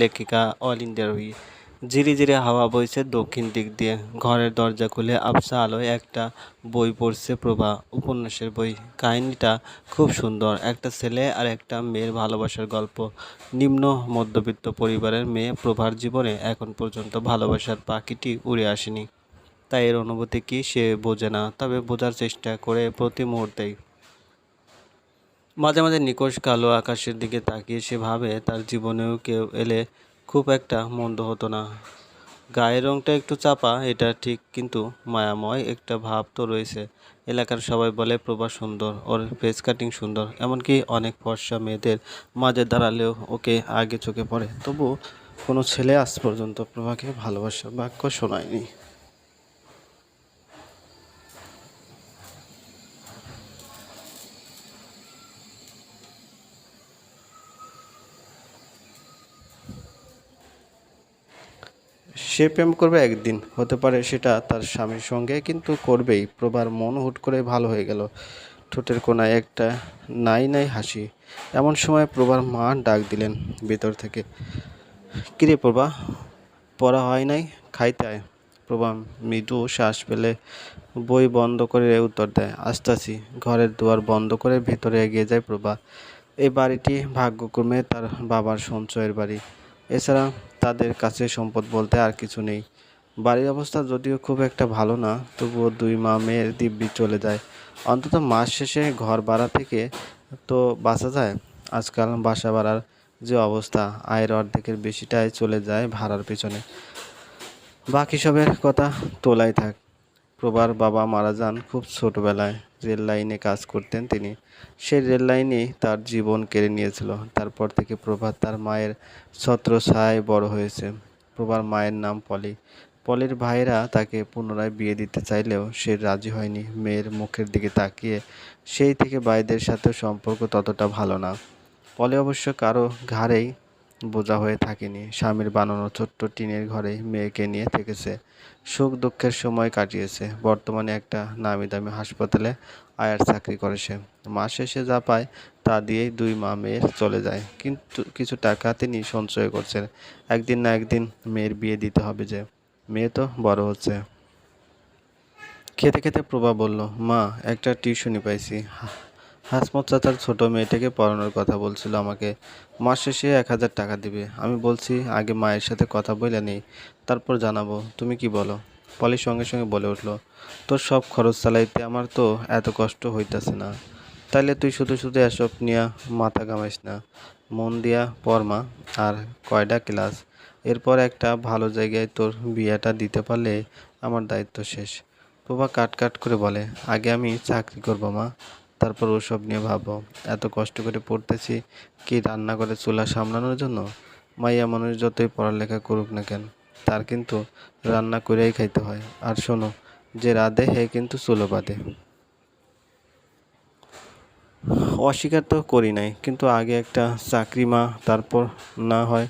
লেখিকা all India Ruhi ঝিরি ঝিরি হাওয়া বইছে দক্ষিণ দিক দিয়ে। ঘরের দরজা খুলে আবছা আলোয় একটা বই পড়ছে প্রভা, উপন্যাসের বই। কাহিনীটা খুব সুন্দর, একটা ছেলে আর একটা মেয়ের ভালোবাসার গল্প। নিম্ন মধ্যবিত্ত পরিবারের মেয়ে প্রভার জীবনে এখন পর্যন্ত ভালোবাসার পাখিটি উড়ে আসেনি। তাই এর অনুভূতি কি সে বোঝে না, তবে বোঝার চেষ্টা করে প্রতি মুহূর্তেই। মাঝে মাঝে নিকষ কালো আকাশের দিকে তাকিয়ে সে ভাবে তার জীবনেও কেউ এলে খুব একটা মন্দ হতো না। গায়ের রংটা একটু চাপা, এটা ঠিক, কিন্তু মায়াময় একটা ভাব তো রয়েছে। এলাকার সবাই বলে, প্রভা সুন্দর, ওর ফেস কাটিং সুন্দর। এমনকি অনেক ফর্সা মেয়েদের মাঝে দাঁড়ালেও ওকে আগে চোখে পড়ে। তবু কোনো ছেলে আজ পর্যন্ত প্রভাকে ভালোবাসার বাক্য শোনায়নি। সে প্রেম করবে একদিন, হতে পারে সেটা তার স্বামীর সঙ্গে, কিন্তু করবেই। প্রভার মন হুট করে ভালো হয়ে গেল। ঠোঁটের কোনায় একটা নাই নাই হাসি। এমন সময় প্রভার মা ডাক দিলেন ভেতর থেকে। কিরে প্রভা, পড়া হয় নাই? খাইতে আয়। প্রভা মৃদু শ্বাস ফেলে বই বন্ধ করে উত্তর দেয়। আসতাছি। ঘরের দুয়ার বন্ধ করে ভেতরে এগিয়ে যায় প্রভা। এই বাড়িটি ভাগ্যক্রমে তার বাবার সঞ্চয়ের বাড়ি। এছাড়া তাদের কাছে সম্পদ বলতে আর কিছু নেই। বাড়ির অবস্থা যদিও খুব একটা ভালো না, তবুও দুই মা মেয়ের দিব্যি চলে যায়। অন্তত মাস শেষে ঘর ভাড়া থেকে তো বাঁচা যায়। আজকাল বাসা ভাড়ার যে অবস্থা, আয়ের অর্ধেকের বেশিটাই চলে যায় ভাড়ার পেছনে। বাকি সবের কথা তোলাই থাক। প্রবার বাবা মারা যান খুব ছোটবেলায়। রেল লাইনে কাজ করতেন তিনি। সেই রেল লাইনেই তার জীবন কেড়ে নিয়েছিল। তারপর থেকে প্রভা তার মায়ের ছত্র ছত্রছায়ায় বড় হয়েছে। প্রভার মায়ের নাম পলি। পলির ভাইরা তাকে পুনরায় বিয়ে দিতে চাইলেও সে রাজি হয়নি। মেয়ের মুখের দিকে তাকিয়ে সেই থেকে ভাইদের সাথে সম্পর্ক ততটা ভালো না। পলে অবশ্য কারও ঘাড়েই বোঝা হয়ে থাকেনি। স্বামীর বানানো ছোট্ট টিনের ঘরে মেয়েকে নিয়ে থেকেছে। সুখ দুঃখের সময় কাটিয়েছে। বর্তমানে একটা নামি দামি হাসপাতালে আয়ার চাকরি করে সে। মাস শেষে যা পায় তা দিয়েই দুই মা মেয়ের চলে যায়। কিন্তু কিছু টাকা তিনি সঞ্চয় করছেন। একদিন না একদিন মেয়ের বিয়ে দিতে হবে যে। মেয়ে তো বড় হচ্ছে। খেতে খেতে প্রভা বলল, মা, একটা টিউশনি পাইছি। হাসমত চাচার ছোট মেয়েটাকে পড়ানোর কথা বলছিল আমাকে। মাস শেষে এক হাজার টাকা দিবে। আমি বলছি, আগে মায়ের সাথে কথা বলে নেই, তারপর জানাব। তুমি কি বলো? পলির সঙ্গে সঙ্গে বলে উঠল, তোর সব খরচ চালাইতে আমার তো এত কষ্ট হইতাছে না। তাইলে তুই শুধু শুধু এসব নিয়া মাথা ঘামাইস না। মন দিয়া পড় মা, আর কয়টা ক্লাস। এরপর একটা ভালো জায়গায় তোর বিয়েটা দিতে পারলে আমার দায়িত্ব শেষ। প্রভা কাট কাট করে বলে, আগে আমি চাকরি করব মা। তারপর ওসব নিয়ে ভাবো। এত কষ্ট করে পড়তেছি, কি রান্না করে চুলা সামলানোর জন্য? মাইয়া মানুষ যতই পড়ালেখা করুক না কেন, তার কিন্তু রান্না করেই খাইতে হয়। আর শোনো, যে রাধে, হে কিন্তু চুলো বাঁধে। অস্বীকার তো করি নাই, কিন্তু আগে একটা চাকরি মা, তারপর না হয়,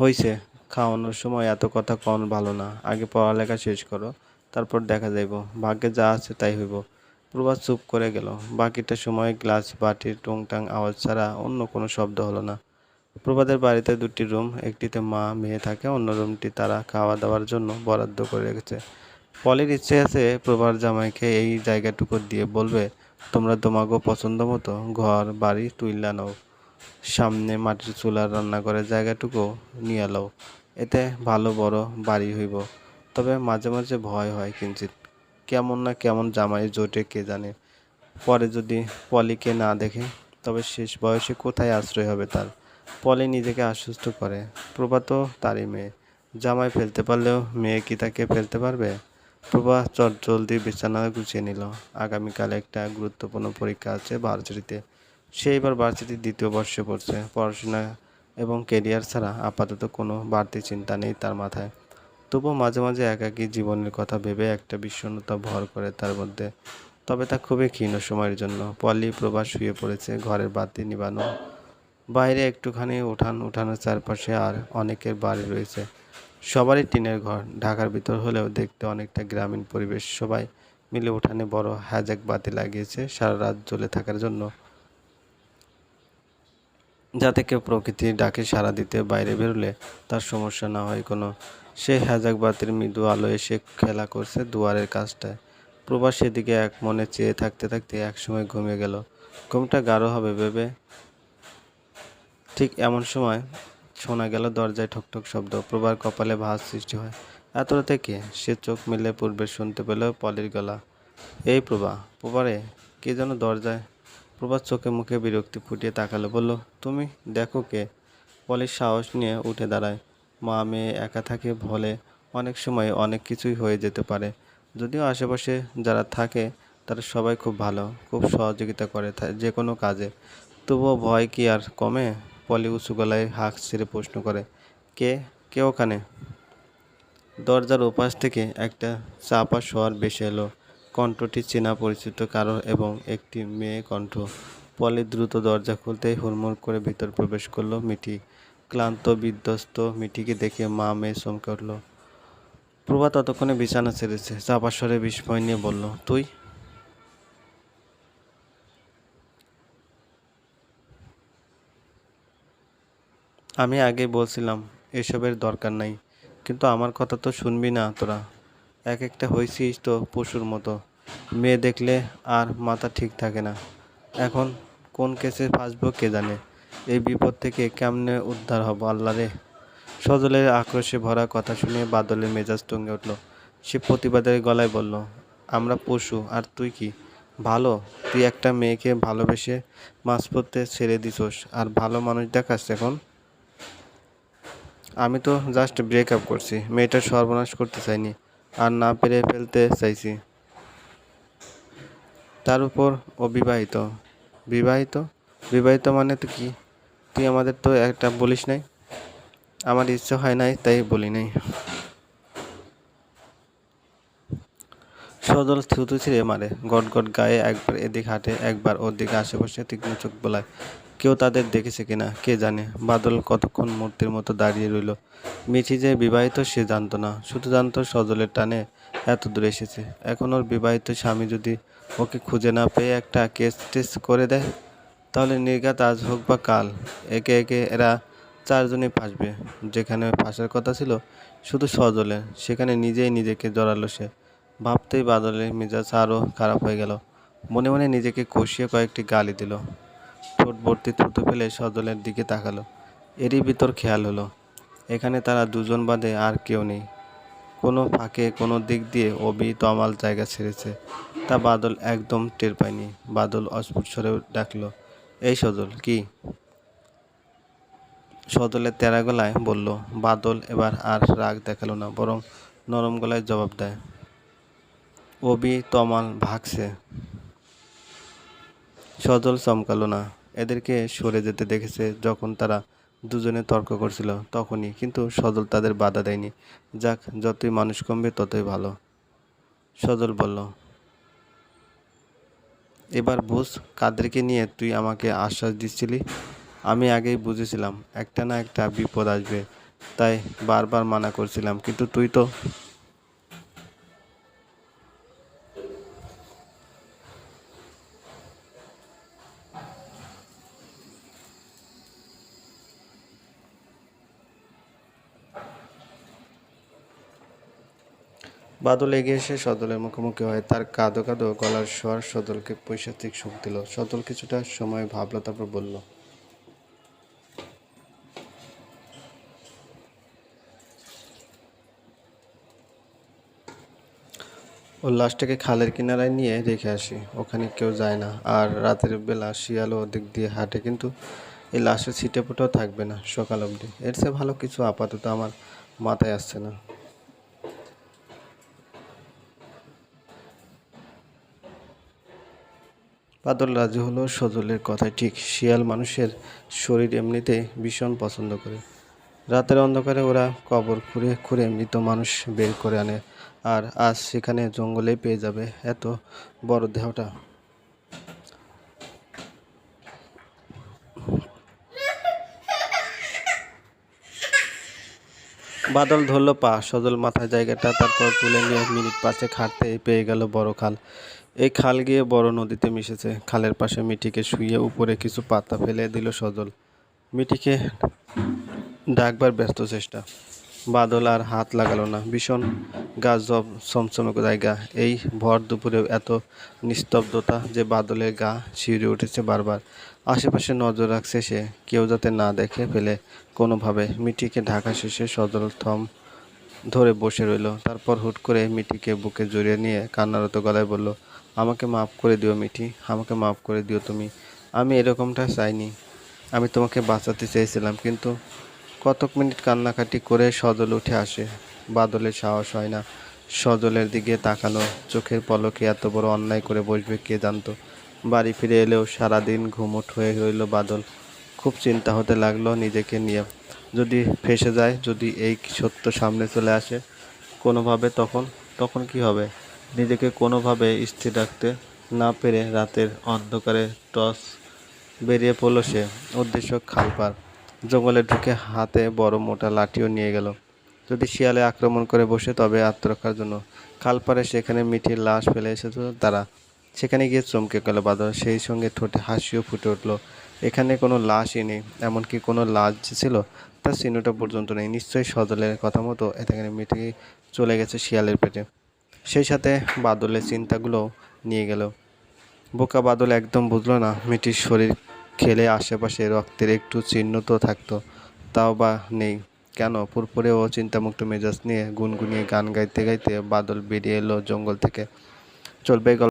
হইছে। খাওয়ানোর সময় এত কথা কন ভালো না। আগে পড়ালেখা শেষ করো, তারপর দেখা যাইব। ভাগ্যে যা আছে তাই হইব। প্রভা চুপ করে গেল। বাকিটা সময় গ্লাস, বাটির টুংটাং আওয়াজ ছাড়া অন্য কোনো শব্দ হলো না। প্রভাদের বাড়িতে দুটি রুম, একটিতে মা, মেয়ে থাকে, অন্য রুমটি তারা খাওয়া দাওয়ার জন্য বরাদ্দ করে রেখেছে। পলির ইচ্ছে আছে প্রভার জামাইকে এই জায়গাটুকু দিয়ে বলবে, তোমরা তোমাকে পছন্দ মতো ঘর, বাড়ি তুইলা নাও। সামনে মাটির চুলার রান্নাঘরের জায়গাটুকু নিয়ে লও এতে ভালো বড় বাড়ি হইব। তবে মাঝে মাঝে ভয় হয় কিঞ্চিত কেমন না কেমন জামাই জোটে কে জানে? পরে যদি পলিকে না দেখে, তবে শেষ বয়সে কোথায় আশ্রয় হবে তার? পলি নিজেকে আশ্বস্ত করে, প্রভা তো তারই মেয়ে। জামাই ফেলতে পারলেও মেয়ে কি তাকে ফেলতে পারবে? প্রভা চট জলদি বিছানা গুছিয়ে নিল। আগামীকাল একটা গুরুত্বপূর্ণ পরীক্ষা আছে ভার্সিটিতে। সে এবার ভার্সিটির দ্বিতীয় বর্ষে পড়ছে। পড়াশোনা এবং কেরিয়ার ছাড়া আপাতত কোনো বাড়তি চিন্তা নেই তার মাথায়। তবুও মাঝে মাঝে একাকী জীবনের কথা ভেবে একটা বিষণ্ণতা ভর করে তার মধ্যে। তবে তা খুবই ক্ষীণ সময়ের জন্য। পল্লী প্রভা শুয়ে পড়েছে, ঘরের বাতি নিবানো। বাইরে একটুখানি উঠান, উঠানের চারপাশে আর অনেকের বাড়ি রয়েছে। সবারই টিনের ঘর। ঢাকার ভিতর হলেও দেখতে অনেকটা গ্রামীণ পরিবেশ। সবাই মিলে উঠানে বড় হ্যাজাক বাতি লাগিয়েছে সারা রাত জ্বলে থাকার জন্য। যাতে কেউ প্রকৃতির ডাকে সাড়া দিতে বাইরে বেরোলে তার সমস্যা না হয় কোনো সে হ্যাজাক বাতির মৃদু আলো এসে খেলা করছে দুয়ারের কাজটায়। প্রভা সেদিকে এক মনে চেয়ে থাকতে থাকতে একসময় ঘুমিয়ে গেল। ঘুমটা গাঢ় হবে ভেবে। ঠিক এমন সময় শোনা গেল দরজায় ঠকঠক শব্দ। প্রভার কপালে ভাঁজ সৃষ্টি হয়। এত রাতে কে? সে চোখ মেলে পূর্বে শুনতে পেল পলির গলা। এই প্রভা, প্রভারে কে যেন দরজায়। প্রভার চোখে মুখে বিরক্তি ফুটিয়ে তাকালো, বলল, তুমি দেখো কে? পলির সাহস নিয়ে উঠে দাঁড়ায়। মা মেয়ে একা থাকে ভলে অনেক সময় অনেক কিছুই হয়ে যেতে পারে। যদিও আশেপাশে যারা থাকে, তারা সবাই খুব ভালো, খুব সহযোগিতা করে যে কোনো কাজে। তবুও ভয় কি আর কমে? পলি উঁচু গলায় হাঁক ছেড়ে প্রশ্ন করে, কে? কে ওখানে? দরজার ওপাশ থেকে একটা চাপা শোয়ার ভেসে এলো। কণ্ঠটি চেনা পরিচিত কারও এবং একটি মেয়ে কণ্ঠ। পলি দ্রুত দরজা খুলতেই হুড়মুড় করে ভিতর প্রবেশ করল মিঠি। ক্লান্ত, বিধ্বস্ত, মিঠিকে দেখে মা মেয়ে চমকে উঠল। প্রভা ততক্ষণে বিছানা ছেড়েছে। চাপা স্বরে বিস্ময় নিয়ে বলল, তুই? আমি আগে বলছিলাম, এসবের দরকার নাই। কিন্তু আমার কথা তো শুনবি না তোরা। এক একটা হয়েছিস তো পশুর মতো। মেয়ে দেখলে আর মাথা ঠিক থাকে না। এখন কোন কেসে ফাঁসবো কে জানে? এই বিপদ থেকে কেমনে উদ্ধার হব আল্লাহ রে? সজলের আক্রোশে ভরা কথা শুনে বাদলের মেজাজ টঙ্গে উঠল। সে প্রতিবাদের গলায় বলল, আমরা পশু, আর তুই কি? ভালো, তুই একটা মেয়েকে ভালোবেসে মাছ পড়তে ছেড়ে দিছোস, আর ভালো মানুষ দেখাস এখন? আমি তো জাস্ট ব্রেকআপ করছি, মেয়েটার সর্বনাশ করতে চাইনি, আর না পেরে ফেলতে চাইছি। তার উপর অবিবাহিত। বিবাহিত বিবাহিত? বিবাহিত মানে তো কি? তুই আমাদের তো একটা বলিস নাই। আমার ইচ্ছে হয় নাই, তাই বলি নাই। সজল থুতু ছিঁড়ে মারে, গট গট গায়ে একবার এদিক হাঁটে, একবার ওদিকে আশেপাশে তীক্ষ্ণ চোখ বোলায়। কেউ তাদের দেখেছে কিনা, কে জানে? বাদল কতক্ষণ মূর্তির মতো দাঁড়িয়ে রইল? মিঠি যে বিবাহিত, সে জানতো না। শুধু জানতো সজলের টানে এত দূরে এসেছে। এখন ওর বিবাহিত স্বামী যদি ওকে খুঁজে না পেয়ে একটা কেস টেস করে দেয় তাহলে নির্ঘাত আজ হোক বা কাল, একে একে এরা চারজনই ফাঁসবে। যেখানে ফাঁসার কথা ছিল, শুধু সজলে, সেখানে নিজেই নিজেকে জড়ালো সে। ভাবতেই বাদলের মেজাজ আরও খারাপ হয়ে গেল। মনে মনে নিজেকে কষিয়ে কয়েকটি গালি দিল। ঠোঁট ভর্তি থুতু ফেলে সজলের দিকে তাকালো। এরই ভিতর খেয়াল হলো, এখানে তারা দুজন বাদে আর কেউ নেই। কোনো ফাঁকে কোনো দিক দিয়ে অবি তমাল জায়গা ছেড়েছে। তা বাদল একদম টের পায়নি। বাদল অস্ফুট স্বরে ডাকলো এই সজল, কি? সজলের তেরা গলায় বলল, বাদল, এবার আর রাগ দেখাল না, বরং নরম গলায় জবাব দেয়, অবি তমাল ভাগছে। সজল চমকালো না, এদেরকে সরে যেতে দেখেছে যখন তারা দুজনে তর্ক করছিল তখনই, কিন্তু সজল তাদের বাধা দেয়নি। যাক, যতই মানুষ কমবে ততই ভালো। সজল বলল এবার বুঝ, কাদেরকে নিয়ে তুই আমাকে আশ্বাস দিচ্ছিলি? আমি আগেই বুঝেছিলাম, একটা না একটা বিপদ আসবে। তাই বারবার মানা করছিলাম, কিন্তু তুই তো বাদল এগিয়ে এসে সদলের মুখোমুখি হয় তার কাঁদো কাঁদো গলার স্বর সদলকে পৈশাচিক সুখ দিল। সদল কিছুটা সময় ভাবলো, তারপর বলল, ওর লাশটাকে খালের কিনারায় নিয়ে রেখে আসি, ওখানে কেউ যায় না। আর রাতের বেলা শিয়ালও ওদিক দিয়ে হাঁটে, কিন্তু এই লাশের ছিটে ফুটেও থাকবে না সকাল অবধি। এর চেয়ে ভালো কিছু আপাতত আমার মাথায় আসছে না। বাদল রাজি হলো সজলের কথাই ঠিক শিয়াল মানুষের শরীর এমনিতে ভীষণ পছন্দ করে। রাতের অন্ধকারে ওরা কবর খুঁড়ে খুঁড়ে মৃত মানুষ বের করে আনে। আর আজ সেখানে জঙ্গলে পেয়ে যাবে এত বড় দেহটা। বাদল ধরলো পা, সজল মাথায় জায়গাটা, তারপর তুলে নিয়ে মিনিট পাঁচেক হাঁটতে পেয়ে গেল বড় খাল। এই খাল গিয়ে বড় নদীতে মিশেছে। খালের পাশে মিঠিকে শুয়ে উপরে কিছু পাতা ফেলে দিল সজল। মিটিকে ডাকবার ব্যস্ত চেষ্টা। বাদল আর হাত লাগালো না। ভীষণ গাছ জব সমসমে জায়গা। এই ভর দুপুরে এত নিস্তব্ধতা যে বাদলের গা শিউরে উঠেছে বারবার। আশেপাশে নজর রাখছে সে। কেউ যাতে না দেখে ফেলে, কোনোভাবে মিটিকে ঢাকা শেষে সদল থম ধরে বসে রইল। তারপর হুট করে মিটিকে বুকে জড়িয়ে নিয়ে কান্নারত গলায় বলল, আমাকে মাফ করে দিও মিঠি, আমাকে মাফ করে দিও তুমি। আমি এরকমটা চাইনি। আমি তোমাকে বাঁচাতে চেয়েছিলাম, কিন্তু কতক মিনিট কান্নাকাটি করে সজল উঠে আসে। বাদলের সাহস হয় না। সজলের দিকে তাকানো, চোখের পলকে এত বড় অন্যায় করে বসবে, কে জানতো? বাড়ি ফিরে এলেও সারাদিন ঘুমট হয়ে রইল বাদল। খুব চিন্তা হতে লাগল নিজেকে নিয়ে। যদি ফেসে যায়, যদি এই সত্য সামনে চলে আসে কোনোভাবে, তখন তখন কি হবে? নিজেকে কোনোভাবে স্থির রাখতে না পেরে রাতের অন্ধকারে টস বেরিয়ে পড়ল সে। উদ্দেশ্য খালপার জঙ্গলে ঢুকে হাতে বড় মোটা লাঠিও নিয়ে গেল। যদি শিয়ালে আক্রমণ করে বসে, তবে আত্মরক্ষার জন্য। খালপারে সেখানে মিঠির লাশ ফেলে এসেছিল তারা। সেখানে গিয়ে চমকে গেল বাদল। সেই সঙ্গে ঠোঁটে হাসিও ফুটে উঠল। এখানে কোনো লাশই নেই, এমনকি কোনো লাশ যে ছিল তার চিহ্নটা পর্যন্ত নেই। নিশ্চয়ই সজলের কথা মতো এখানে মিঠি চলে গেছে শিয়ালের পেটে। সেই সাথে বাদলের চিন্তাগুলো নিয়ে গেল। বোকা বাদল একদম বুঝলো না মিটির শরীর খেলে আশেপাশে রক্তের একটু চিহ্ন তো থাকতো, তাও বা নেই। কেন? পুরপুরে ও চিন্তামুক্ত মেজাজ নিয়ে গুনগুনিয়ে গান গাইতে গাইতে বাদল বেরিয়ে এলো জঙ্গল থেকে। চলবে গল্প।